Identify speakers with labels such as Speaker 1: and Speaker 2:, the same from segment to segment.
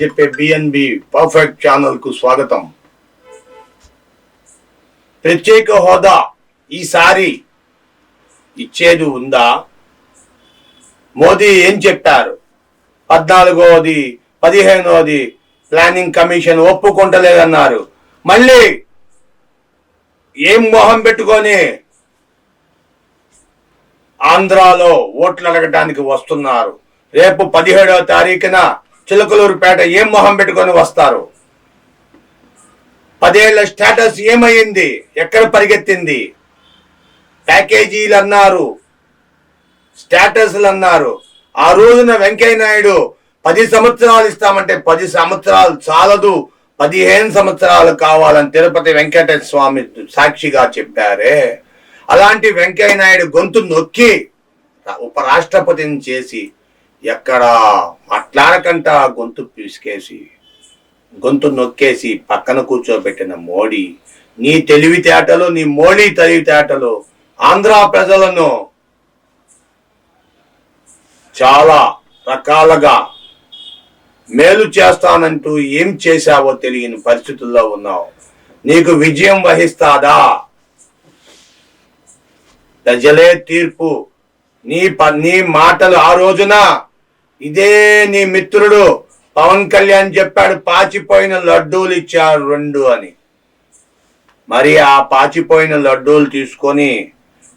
Speaker 1: చెప్పే BNB perfect ఛానల్కు స్వాగతం. ప్రత్యేక హోదా ఈసారి ఇచ్చేది ఉందా? మోదీ ఏం చెప్పారు? పద్నాలుగోది పదిహేనోది ప్లానింగ్ కమిషన్ ఒప్పుకుంటలేదన్నారు. మళ్ళీ ఏం మొహం పెట్టుకొని ఆంధ్రాలో ఓట్లు అడగడానికి వస్తున్నారు. రేపు పదిహేడవ తారీఖున చిలకలూరుపేట ఏం మొహం పెట్టుకొని వస్తారు? పదేళ్ళ స్టేటస్ ఏమైంది? ఎక్కడ పరిగెత్తింది? ప్యాకేజీలు అన్నారు స్టేటస్లు అన్నారు ఆ రోజున వెంకయ్య నాయుడు పది సంవత్సరాలు ఇస్తామంటే పది సంవత్సరాలు చాలదు. పదిహేను సంవత్సరాలు కావాలని తిరుపతి వెంకటేశ్వర స్వామి సాక్షిగా చెప్పారే. అలాంటి వెంకయ్య నాయుడు గొంతు నొక్కి ఉపరాష్ట్రపతిని చేసి ఎక్కడ మాట్లాడకంట గొంతు పిసికేసి గొంతు నొక్కేసి పక్కన కూర్చోబెట్టిన మోడీ నీ తెలివితేటలు నీ మోడీ తెలివితేటలు ఆంధ్ర ప్రజలను చాలా రకాలుగా మేలు చేస్తానంటూ ఏం చేశావో తెలియని పరిస్థితుల్లో ఉన్నావు. నీకు విజయం వహిస్తాదా? ప్రజలే తీర్పు. నీ ప నీ మాటలు ఆ రోజున ఇదే నీ మిత్రుడు పవన్ కళ్యాణ్ చెప్పాడు పాచిపోయిన లడ్డూలు ఇచ్చారు రెండు అని. మరి ఆ పాచిపోయిన లడ్డూలు తీసుకొని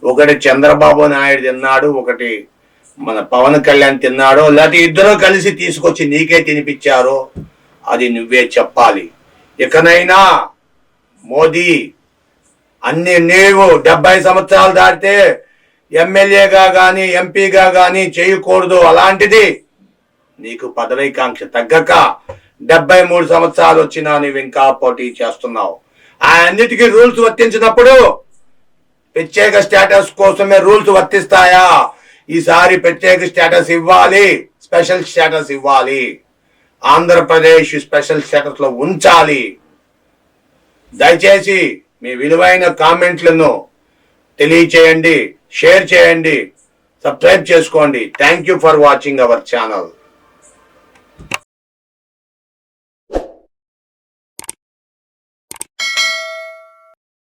Speaker 1: ఒకటి చంద్రబాబు నాయుడు తిన్నాడు ఒకటి మన పవన్ కళ్యాణ్ తిన్నాడో లేకపోతే ఇద్దరు కలిసి తీసుకొచ్చి నీకే తినిపించారో అది నువ్వే చెప్పాలి. ఇకనైనా మోదీ అన్ని నీవు డెబ్బై సంవత్సరాలు దాటితే ఎమ్మెల్యేగా కానీ ఎంపీగా కానీ చేయకూడదు. అలాంటిది నీకు పదవీకాంక్ష తగ్గక డెబ్బై మూడు సంవత్సరాలు వచ్చినా నువ్వు ఇంకా పోటీ చేస్తున్నావు. ఆ అన్నిటికీ రూల్స్ వర్తించినప్పుడు ప్రత్యేక స్టేటస్ కోసమే రూల్స్ వర్తిస్తాయా? ఈసారి ప్రత్యేక స్టేటస్ ఇవ్వాలి. స్పెషల్ స్టేటస్ ఇవ్వాలి. ఆంధ్రప్రదేశ్ స్పెషల్ స్టేటస్లో ఉంచాలి. దయచేసి మీ విలువైన కామెంట్లను తెలియచేయండి షేర్ చేయండి సబ్స్క్రైబ్ చేసుకోండి. Thank you for watching our channel